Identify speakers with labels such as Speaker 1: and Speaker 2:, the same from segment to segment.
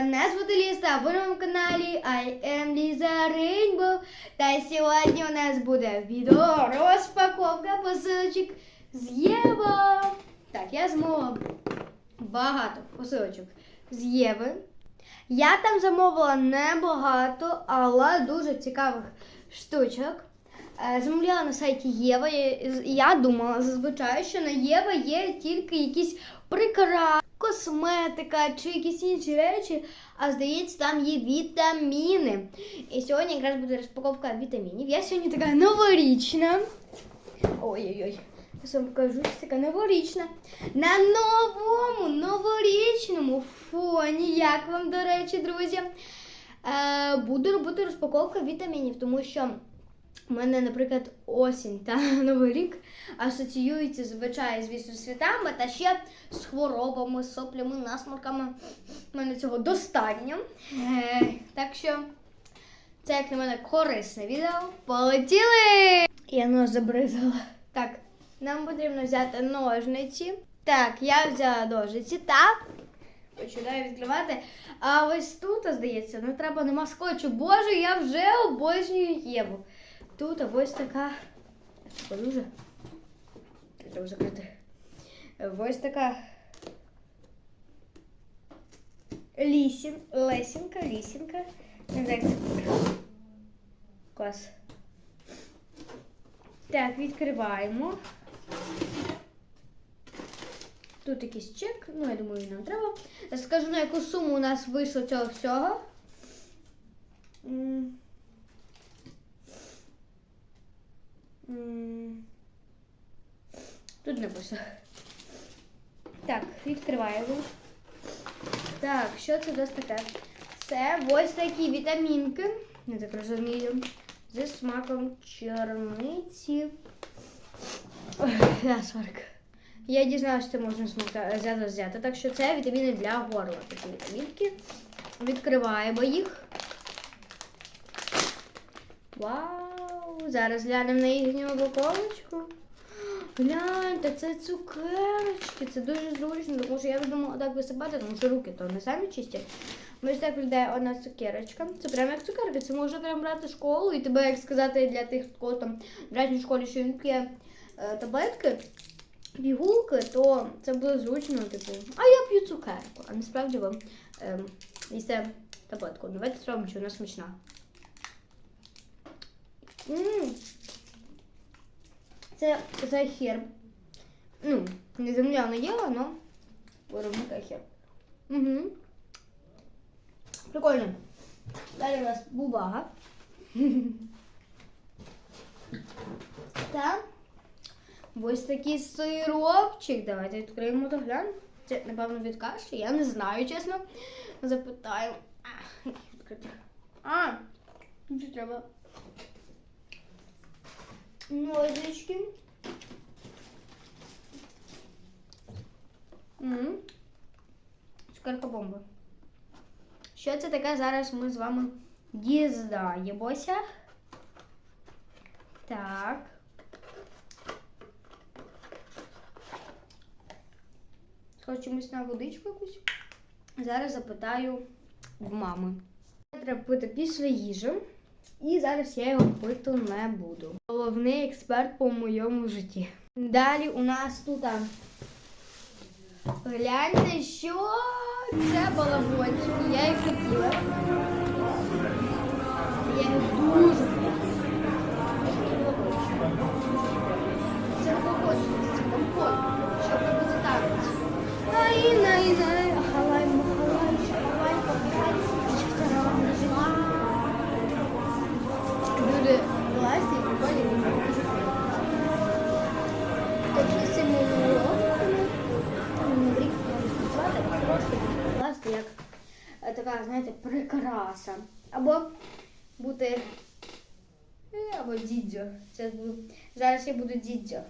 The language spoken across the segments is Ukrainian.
Speaker 1: Мене звати Ліса, а ви на каналі I am Lisa Rainbow. Та сьогодні у нас буде відео розпаковка посилочок з Єва. Так, я замовила багато посилочок з Єви. Я там замовила небагато, але дуже цікавих штучок. Е, Замовляла на сайті Єва. Я думала зазвичай, що на Єва є тільки якісь прикраси, косметика чи якісь інші речі, а здається, там є вітаміни. І сьогодні якраз буде розпаковка вітамінів. Я сьогодні така новорічна. Ой-ой-ой. Я вам покажу, що така новорічна. На новому новорічному фоні. Як вам, до речі, друзі? Е, буду робити розпаковку вітамінів, тому що у мене, наприклад, осінь та Новий рік асоціюються звичайно, звісно, святами та ще з хворобами, соплями, насморками. У мене цього достатньо. Е, так що це, як на мене, корисне відео. Полетіли! Я нос забризала. Так, нам потрібно взяти ножниці. Так, я взяла ножниці та починаю відкривати. А ось тут, здається, не треба нема скотчу. Боже, я вже обожнюю Єву. Тут ось така. Дуже. Треба закрити. Ось така. Лісін, лесінка, лісінка. Не знаю. Клас. Так, відкриваємо. Тут якийсь чек, ну я думаю, нам треба. Скажу, на яку суму у нас вийшло цього всього. М. М. Тут написано. Так, відкриваємо. Так, що це у таке? Це ось такі вітамінки, я так розумію, зі смаком чорниці. Ой, насмарк. Я дізналася, що це можна взяти взяти. Так що це вітаміни для горла. Такі вітамінки. Відкриваємо їх. Вау! Зараз глянемо на їхню упаковочку. Гляньте, це цукерочки. Це дуже зручно, тому що я думала так висипати, тому що руки то не самі чисті. Ось так виглядає одна цукерочка. Це прямо як цукерки. Це можна прямо брати в школу і тебе, як сказати, для тих, хто там брать в школі, що він п'є е, таблетки, пігулки, то це буде зручно, типу, а я п'ю цукерку. А насправді ви ем, їсте таблетку. Давайте зробимо, що вона смачна. М. Це захір. Ну, не земля не їла, але виробник ахір. Угу. Прикольно. Далі у нас бубага. Та ось такий сиропчик. Давайте відкриємо та глянемо. Це, напевно, від каші. Я не знаю, чесно. Запитаю. А, тут треба. Ножички. Цукерка бомба. Що це таке? Зараз ми з вами дізнаємося. Так. Схоже чомусь на водичку якусь. Зараз запитаю в мами. Треба пити після їжі. І зараз я його пити не буду. Головний експерт по моєму житті. Далі у нас тут. Гляньте, що це балабончики. Я їх хотіла. Я їх така, знаєте, прикраса. Або бути е, або дідзьо. Це. Зараз я буду дідзьо.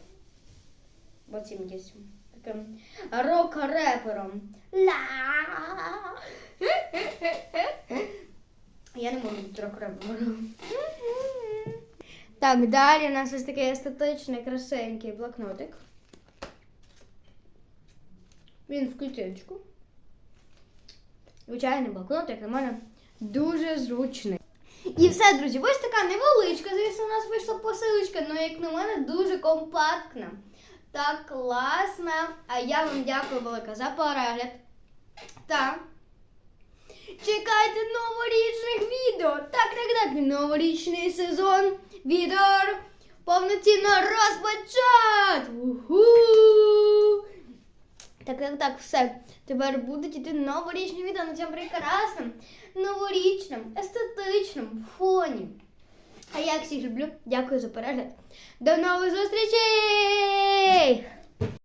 Speaker 1: Бо цим якимсь таким рок-репером. Я не можу бути рок-репером. Так, далі у нас ось такий естетичний, красивенький блокнотик. Він в клітиночку. Звичайний блокнот, як на мене, дуже зручний. І все, друзі, ось така невеличка, звісно, у нас вийшла посилочка, але як на мене дуже компактна та класна. А я вам дякую велике за перегляд. Та чекайте новорічних відео. Так, так, так, новорічний сезон відео повноцінно розпочат. Уху! Так, так, так, все. Тепер будуть іти новорічні відео на цьому прекрасному, новорічному, естетичному фоні. А я всіх люблю. Дякую за перегляд. До нових зустрічей!